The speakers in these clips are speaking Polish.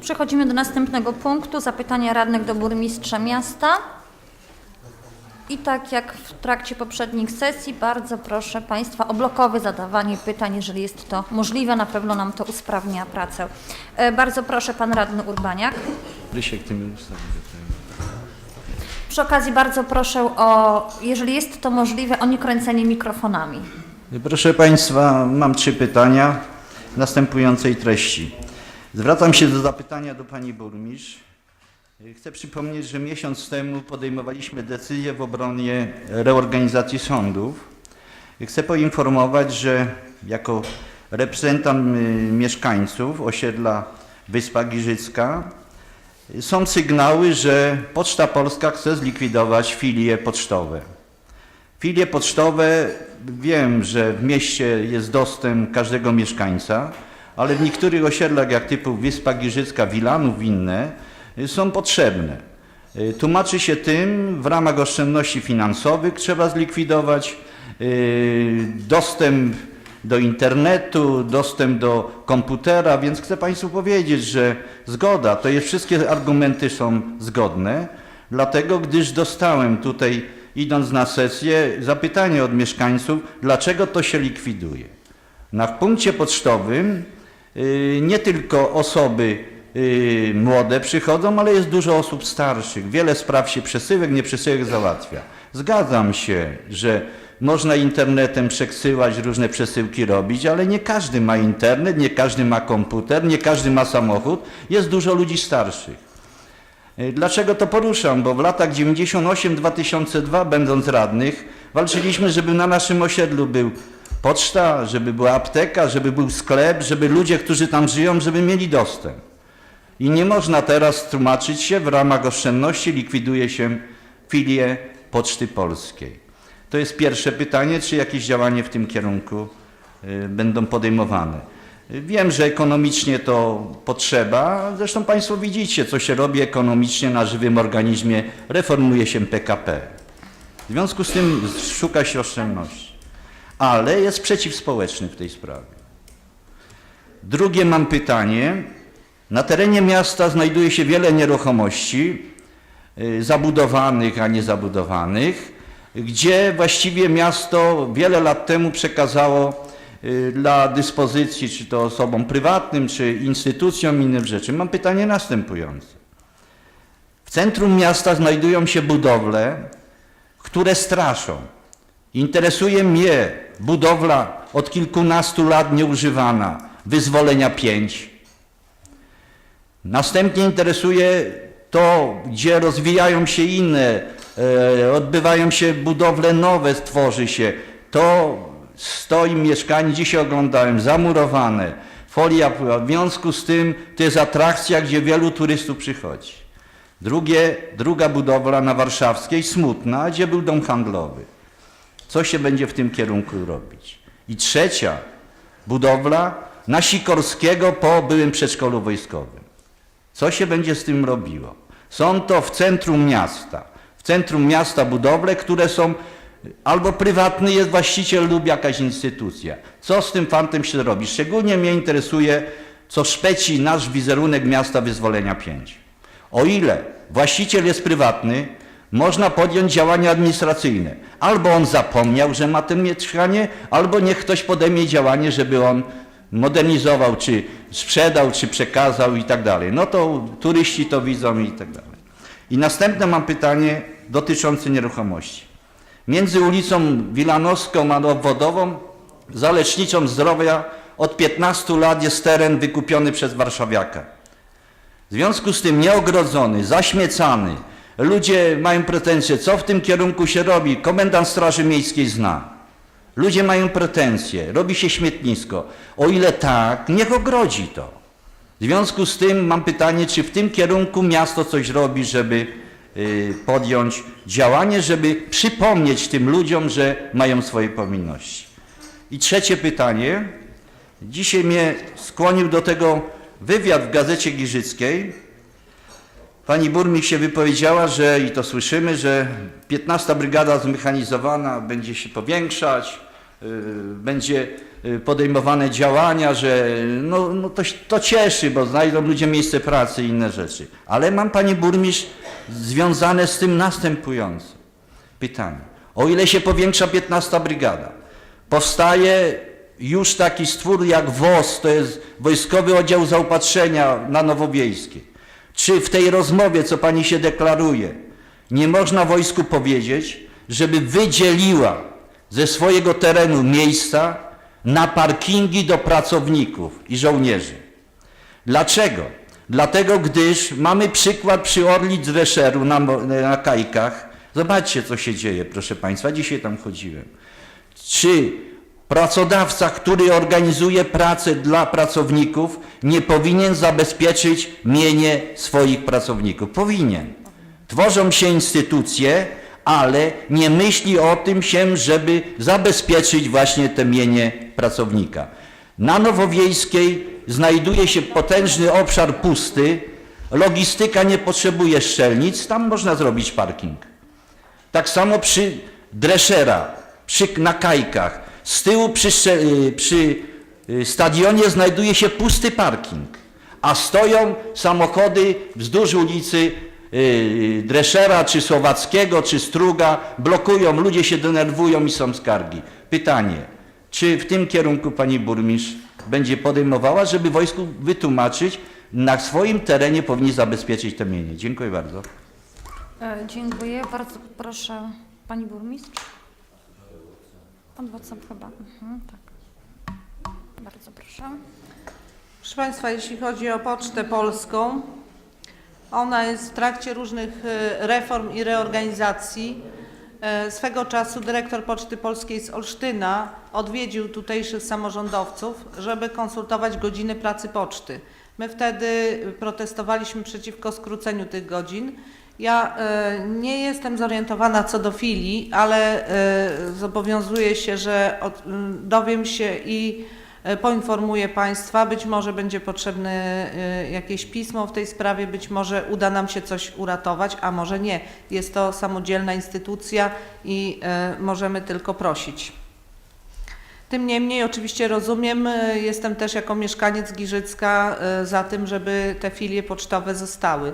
Przechodzimy do następnego punktu. Zapytania radnych do burmistrza miasta. I tak jak w trakcie poprzednich sesji, bardzo proszę Państwa o blokowe zadawanie pytań, jeżeli jest to możliwe. Na pewno nam to usprawnia pracę. E, Bardzo proszę Pan Radny Urbaniak. Rysiek, ty mi ustawił Przy okazji bardzo proszę o, jeżeli jest to możliwe, o niekręcenie mikrofonami. Proszę Państwa, mam trzy pytania następującej treści. Zwracam się do zapytania do Pani Burmistrz. Chcę przypomnieć, że miesiąc temu podejmowaliśmy decyzję w obronie reorganizacji sądów. Chcę poinformować, że jako reprezentant y, mieszkańców osiedla Wyspa Giżycka są sygnały, że Poczta Polska chce zlikwidować filie pocztowe. Filie pocztowe, wiem, że w mieście jest dostęp każdego mieszkańca, ale w niektórych osiedlach, jak typu Wyspa Giżycka, Wilanów inne, y, są potrzebne. Y, Tłumaczy się tym, w ramach oszczędności finansowych trzeba zlikwidować y, dostęp do internetu, dostęp do komputera, więc chcę Państwu powiedzieć, że zgoda, to jest wszystkie argumenty są zgodne, dlatego gdyż dostałem tutaj, idąc na sesję, zapytanie od mieszkańców, dlaczego to się likwiduje. Na punkcie pocztowym nie tylko osoby y, młode przychodzą, ale jest dużo osób starszych. Wiele spraw się przesyłek, nie przesyłek załatwia. Zgadzam się, że można internetem przesyłać różne przesyłki robić, ale nie każdy ma internet, nie każdy ma komputer, nie każdy ma samochód. Jest dużo ludzi starszych. Y, Dlaczego to poruszam? Bo w latach 98-2002, będąc radnych, walczyliśmy, żeby na naszym osiedlu był poczta, żeby była apteka, żeby był sklep, żeby ludzie, którzy tam żyją, żeby mieli dostęp. I nie można teraz tłumaczyć się, w ramach oszczędności likwiduje się filię Poczty Polskiej. To jest pierwsze pytanie, czy jakieś działanie w tym kierunku y, będą podejmowane. Wiem, że ekonomicznie to potrzeba, zresztą Państwo widzicie, co się robi ekonomicznie na żywym organizmie, reformuje się PKP. W związku z tym szuka się oszczędności. Ale jest sprzeciw społeczny w tej sprawie. Drugie mam pytanie. Na terenie miasta znajduje się wiele nieruchomości y, zabudowanych, a nie zabudowanych, gdzie właściwie miasto wiele lat temu przekazało y, dla dyspozycji, czy to osobom prywatnym, czy instytucjom, innym rzeczy. Mam pytanie następujące. W centrum miasta znajdują się budowle, które straszą. Interesuje mnie budowla od kilkunastu lat nieużywana, wyzwolenia 5. Następnie interesuje to, gdzie rozwijają się inne, e, odbywają się budowle nowe, tworzy się. To stoi mieszkanie, dzisiaj oglądałem, zamurowane, folia, w związku z tym to jest atrakcja, gdzie wielu turystów przychodzi. Drugie, druga budowla na Warszawskiej, smutna, gdzie był dom handlowy. Co się będzie w tym kierunku robić? I trzecia budowla na Sikorskiego po byłym przedszkolu wojskowym. Co się będzie z tym robiło? Są to w centrum miasta. W centrum miasta budowle, które są albo prywatny jest właściciel lub jakaś instytucja. Co z tym fantem się robi? Szczególnie mnie interesuje, co szpeci nasz wizerunek miasta wyzwolenia 5. O ile właściciel jest prywatny, można podjąć działania administracyjne. Albo on zapomniał, że ma tym mieszkanie, albo niech ktoś podejmie działanie, żeby on modernizował, czy sprzedał, czy przekazał i tak dalej. No to turyści to widzą i tak dalej. I następne mam pytanie dotyczące nieruchomości. Między ulicą Wilanowską a Obwodową, za leczniczą zdrowia od 15 lat jest teren wykupiony przez warszawiaka. W związku z tym nieogrodzony, zaśmiecany, ludzie mają pretensje, co w tym kierunku się robi. Komendant Straży Miejskiej zna. Ludzie mają pretensje, robi się śmietnisko. O ile tak, niech ogrodzi to. W związku z tym mam pytanie, czy w tym kierunku miasto coś robi, żeby y, podjąć działanie, żeby przypomnieć tym ludziom, że mają swoje powinności. I trzecie pytanie. Dzisiaj mnie skłonił do tego wywiad w Gazecie Giżyckiej. Pani burmistrz się wypowiedziała, że i to słyszymy, że 15 brygada zmechanizowana będzie się powiększać, yy, będzie y, podejmowane działania, że no, no to, to cieszy, bo znajdą ludzie miejsce pracy i inne rzeczy. Ale mam, panie burmistrz, związane z tym następujące pytanie. O ile się powiększa 15 brygada, powstaje już taki stwór jak WOS, to jest Wojskowy Oddział Zaopatrzenia na Nowowiejskiej. Czy w tej rozmowie, co pani się deklaruje, nie można wojsku powiedzieć, żeby wydzieliła ze swojego terenu miejsca na parkingi do pracowników i żołnierzy? Dlaczego? Dlatego, gdyż mamy przykład przy Orlic Reszeru na, na Kajkach. Zobaczcie, co się dzieje, proszę Państwa. Dzisiaj tam chodziłem. Czy pracodawca, który organizuje pracę dla pracowników, nie powinien zabezpieczyć mienie swoich pracowników? Powinien. Tworzą się instytucje, ale nie myśli o tym się, żeby zabezpieczyć właśnie te mienie pracownika. Na Nowowiejskiej znajduje się potężny obszar pusty, logistyka nie potrzebuje szczelnic, tam można zrobić parking. Tak samo przy Dreszera, przy, na Kajkach. Z tyłu przy, y, przy y, stadionie znajduje się pusty parking, a stoją samochody wzdłuż ulicy y, Dreszera, czy Słowackiego, czy Struga, blokują, ludzie się denerwują i są skargi. Pytanie, czy w tym kierunku pani burmistrz będzie podejmowała, żeby wojsku wytłumaczyć, na swoim terenie powinni zabezpieczyć te mienie? Dziękuję bardzo. E, Dziękuję. Bardzo proszę pani burmistrz. Pan Wacław chyba. Mhm, tak. Bardzo proszę. Proszę Państwa, jeśli chodzi o Pocztę Polską, ona jest w trakcie różnych e, reform i reorganizacji. E, Swego czasu dyrektor Poczty Polskiej z Olsztyna odwiedził tutejszych samorządowców, żeby konsultować godziny pracy poczty. My wtedy protestowaliśmy przeciwko skróceniu tych godzin. Ja e, nie jestem zorientowana co do filii, ale e, zobowiązuję się, że dowiem się i E, Poinformuję Państwa, być może będzie potrzebne jakieś pismo w tej sprawie, być może uda nam się coś uratować, a może nie. Jest to samodzielna instytucja i możemy tylko prosić. Tym niemniej oczywiście rozumiem, jestem też jako mieszkaniec Giżycka za tym, żeby te filie pocztowe zostały.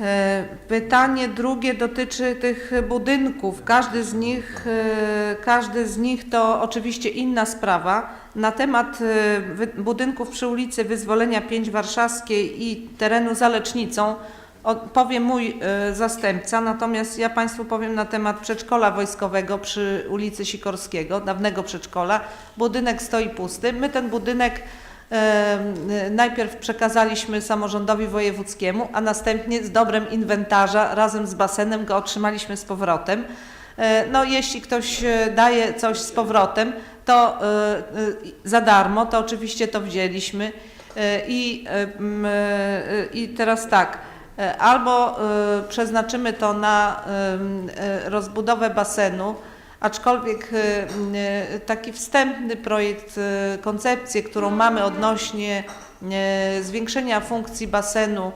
E, Pytanie drugie dotyczy tych budynków. Każdy z nich, e, każdy z nich to oczywiście inna sprawa. Na temat e, budynków przy ulicy Wyzwolenia 5 Warszawskiej i terenu za Lecznicą powie mój zastępca, natomiast ja Państwu powiem na temat przedszkola wojskowego przy ulicy Sikorskiego, dawnego przedszkola. Budynek stoi pusty. My ten budynek najpierw przekazaliśmy samorządowi wojewódzkiemu, a następnie z dobrem inwentarza razem z basenem go otrzymaliśmy z powrotem. E, No, jeśli ktoś e, daje coś z powrotem, to e, za darmo, to oczywiście to wzięliśmy. I, I teraz tak, albo przeznaczymy to na rozbudowę basenu, aczkolwiek m, e, taki wstępny projekt, e, koncepcję, którą mamy odnośnie zwiększenia funkcji basenu,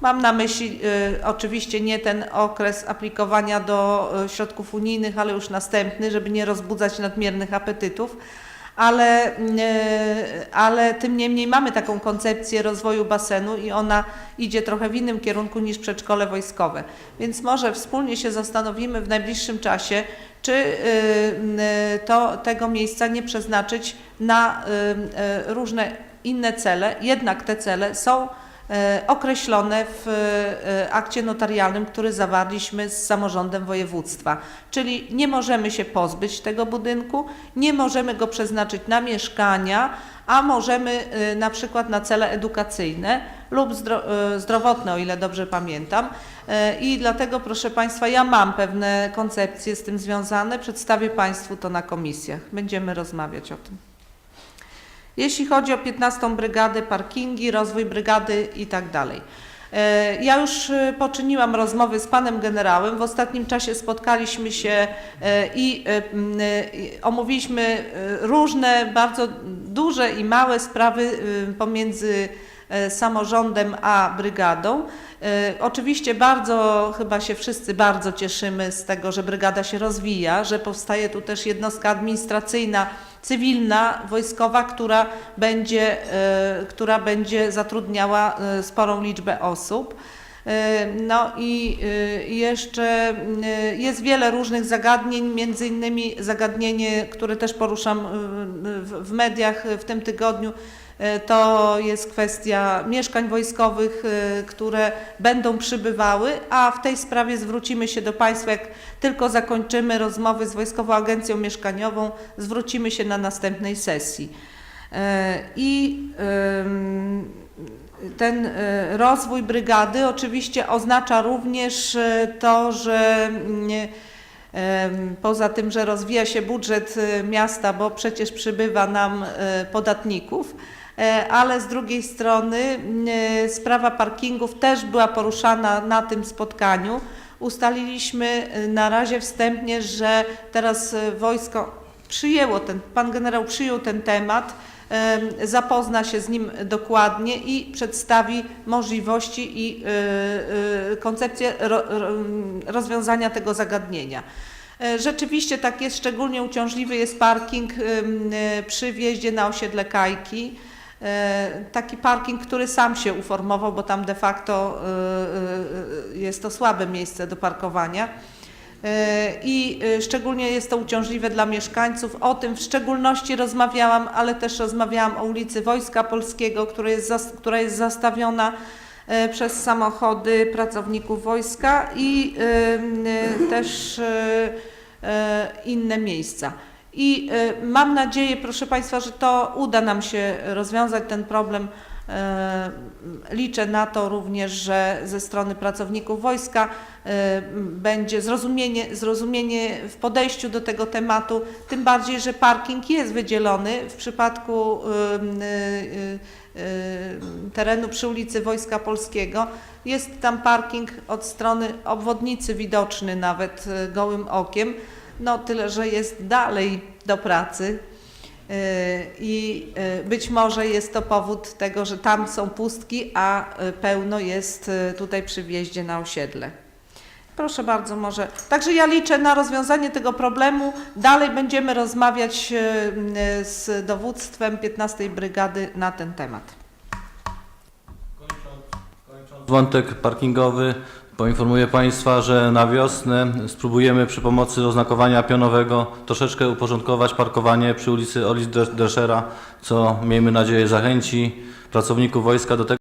mam na myśli oczywiście nie ten okres aplikowania do środków unijnych, ale już następny, żeby nie rozbudzać nadmiernych apetytów, ale, mm, e, ale tym niemniej mamy taką koncepcję rozwoju basenu i ona idzie trochę w innym kierunku niż przedszkole wojskowe. Więc może wspólnie się zastanowimy w najbliższym czasie, czy y, y, to, tego miejsca nie przeznaczyć na y, y, różne inne cele. Jednak te cele są e, określone w e, akcie notarialnym, który zawarliśmy z samorządem województwa. Czyli nie możemy się pozbyć tego budynku, nie możemy go przeznaczyć na mieszkania, a możemy e, na przykład na cele edukacyjne lub zdro, e, zdrowotne, o ile dobrze pamiętam. E, I dlatego, proszę Państwa, ja mam pewne koncepcje z tym związane, przedstawię Państwu to na komisjach. Będziemy rozmawiać o tym. Jeśli chodzi o 15 brygadę, parkingi, rozwój brygady i tak. E, Ja już e, poczyniłam rozmowy z panem generałem. W ostatnim czasie spotkaliśmy się e, i omówiliśmy różne, bardzo duże i małe sprawy pomiędzy samorządem a brygadą. Oczywiście bardzo, chyba się wszyscy bardzo cieszymy z tego, że brygada się rozwija, że powstaje tu też jednostka administracyjna cywilna, wojskowa, która będzie, e, która będzie zatrudniała e, sporą liczbę osób. E, No i jeszcze jest wiele różnych zagadnień, między innymi zagadnienie, które też poruszam w mediach w tym tygodniu, to jest kwestia mieszkań wojskowych, e, które będą przybywały, a w tej sprawie zwrócimy się do Państwa, jak tylko zakończymy rozmowy z Wojskową Agencją Mieszkaniową, zwrócimy się na następnej sesji. E, I ten e, rozwój brygady oczywiście oznacza również e, to, że mm, poza tym, że rozwija się budżet e, miasta, bo przecież przybywa nam e, podatników, e, ale z drugiej strony e, sprawa parkingów też była poruszana na tym spotkaniu. Ustaliliśmy e, na razie wstępnie, że teraz e, wojsko przyjęło ten, pan generał przyjął ten temat, em, zapozna się z nim dokładnie i przedstawi możliwości i koncepcję ro, ro, rozwiązania tego zagadnienia. E, Rzeczywiście tak jest, szczególnie uciążliwy jest parking przy wjeździe na osiedle Kajki. E, Taki parking, który sam się uformował, bo tam de facto y, y, jest to słabe miejsce do parkowania. E, I e, szczególnie jest to uciążliwe dla mieszkańców. O tym w szczególności rozmawiałam, ale też rozmawiałam o ulicy Wojska Polskiego, która jest, która jest zastawiona e, przez samochody pracowników wojska i e, też e, e, inne miejsca. I e, mam nadzieję, proszę Państwa, że to uda nam się rozwiązać ten problem. E, Liczę na to również, że ze strony pracowników wojska e, będzie zrozumienie, zrozumienie w podejściu do tego tematu, tym bardziej, że parking jest wydzielony w przypadku e, e, e, terenu przy ulicy Wojska Polskiego. Jest tam parking od strony obwodnicy widoczny nawet gołym okiem, no tyle, że jest dalej do pracy. Yy, I yy, być może jest to powód tego, że tam są pustki, a yy, pełno jest tutaj przy wjeździe na osiedle. Proszę bardzo, może. Także ja liczę na rozwiązanie tego problemu. Dalej będziemy rozmawiać z dowództwem 15 Brygady na ten temat. Wątek parkingowy. Poinformuję Państwa, że na wiosnę spróbujemy przy pomocy oznakowania pionowego troszeczkę uporządkować parkowanie przy ulicy Olis co miejmy nadzieję zachęci pracowników wojska do tego.